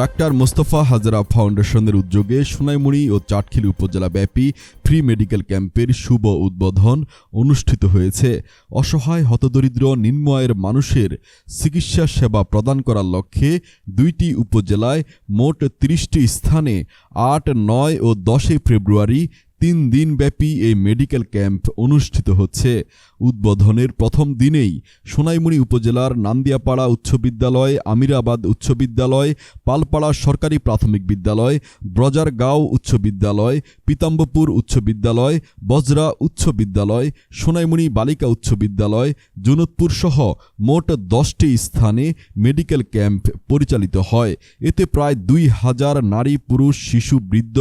Doctor Mostafa Hazra ফাউন্ডেশনের উদ্যোগে সোনাইমুড়ি ও চাটখিল উপজেলা ব্যাপী ফ্রি মেডিকেল ক্যাম্পের শুভ উদ্বোধন অনুষ্ঠিত হয়েছে। অসহায়, হতদরিদ্র নিম্নয়ের মানুষের চিকিৎসা সেবা প্রদান করার লক্ষ্যে দুইটি উপজেলায় মোট তিরিশটি স্থানে আট, নয় ও দশই ফেব্রুয়ারি তিন দিনব্যাপী এই মেডিকেল ক্যাম্প অনুষ্ঠিত হচ্ছে। উদ্বোধনের প্রথম দিনেই সোনাইমুড়ি উপজেলার নান্দিয়াপাড়া উচ্চ বিদ্যালয়, আমিরাবাদ উচ্চ বিদ্যালয়, পালপাড়া সরকারি প্রাথমিক বিদ্যালয়, ব্রজারগাঁও উচ্চ বিদ্যালয় পিতাম্বপুর উচ্চ বিদ্যালয়, বজরা উচ্চ বিদ্যালয়, সোনাইমুড়ি বালিকা উচ্চ বিদ্যালয় জুনতপুর সহ মোট দশটি স্থানে মেডিকেল ক্যাম্প পরিচালিত হয়। এতে প্রায় দুই হাজার নারী, পুরুষ, শিশু, বৃদ্ধ,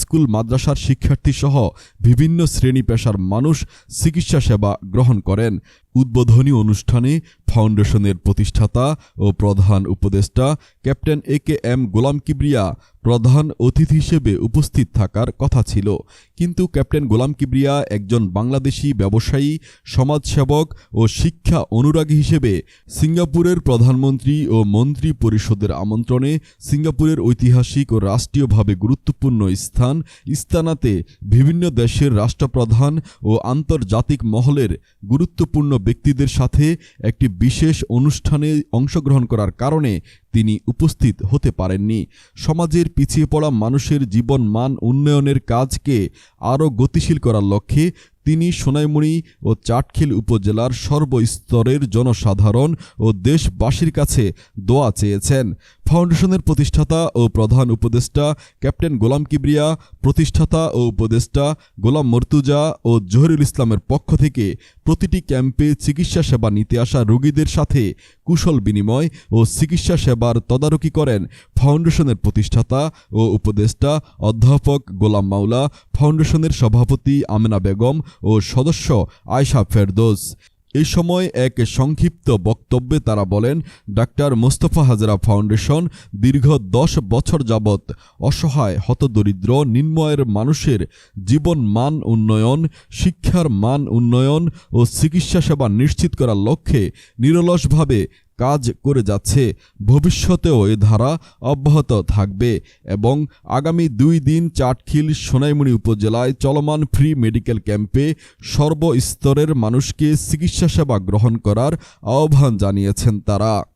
স্কুল, মাদ্রাসার শিক্ষার্থী সহ বিভিন্ন শ্রেণি পেশার মানুষ চিকিৎসা সেবা গ্রহণ করেন। উদ্বোধনী অনুষ্ঠানে ফাউন্ডেশনের প্রতিষ্ঠাতা ও প্রধান উপদেষ্টা captain A K M Golam Kibria প্রধান অতিথি হিসেবে উপস্থিত থাকার কথা ছিল। কিন্তু ক্যাপ্টেন গোলাম কিবরিয়া একজন বাংলাদেশি ব্যবসায়ী, সমাজসেবক ও শিক্ষা অনুরাগী হিসেবে সিঙ্গাপুরের প্রধানমন্ত্রী ও মন্ত্রী পরিষদের আমন্ত্রণে সিঙ্গাপুরের ঐতিহাসিক ও রাষ্ট্রীয়ভাবে গুরুত্বপূর্ণ স্থান ইস্তানাতে বিভিন্ন দেশের রাষ্ট্রপ্রধান ও আন্তর্জাতিক মহলের গুরুত্বপূর্ণ ব্যক্তিদের সাথে একটি বিশেষ অনুষ্ঠানে অংশগ্রহণ করার কারণে তিনি উপস্থিত হতে পারেননি। সমাজের পিছিয়ে পড়া মানুষের জীবন মান উন্নয়নের কাজকে আরও গতিশীল করার লক্ষ্যে তিনি সোনাইমুড়ি ও চাটখিল উপজেলার সর্বস্তরের জনসাধারণ ও দেশবাসীর কাছে দোয়া চেয়েছেন। ফাউন্ডেশনের প্রতিষ্ঠাতা ও প্রধান উপদেষ্টা ক্যাপ্টেন গোলাম কিবরিয়া, প্রতিষ্ঠাতা ও উপদেষ্টা গোলাম মর্তুজা ও জহিরুল ইসলামের পক্ষ থেকে প্রতিটি ক্যাম্পে চিকিৎসা সেবা নিতে আসা রোগীদের সাথে কুশল বিনিময় ও চিকিৎসা সেবার তদারকি করেন ফাউন্ডেশনের প্রতিষ্ঠাতা ও উপদেষ্টা অধ্যাপক গোলাম মাওলা, ফাউন্ডেশনের সভাপতি আমেনা বেগম ও সদস্য আয়শা ফেরদোস। এই সময় এক সংক্ষিপ্ত বক্তব্যে তারা বলেন, ডাক্তার মোস্তফা হাজরা ফাউন্ডেশন দীর্ঘ দশ বছর যাবৎ অসহায়, হতদরিদ্র, নিম্নয়ের মানুষের জীবন মান উন্নয়ন, শিক্ষার মান উন্নয়ন ও চিকিৎসা সেবা নিশ্চিত করার লক্ষ্যে নিরলসভাবে কাজ করে যাচ্ছে, ভবিষ্যতেও এ ধারা অব্যাহত থাকবে এবং আগামী দুই দিন চাটখিল সোনাইমুড়ি উপজেলায় চলমান ফ্রি মেডিকেল ক্যাম্পে সর্বস্তরের মানুষকে চিকিৎসা সেবা গ্রহণ করার আহ্বান জানিয়েছেন তারা।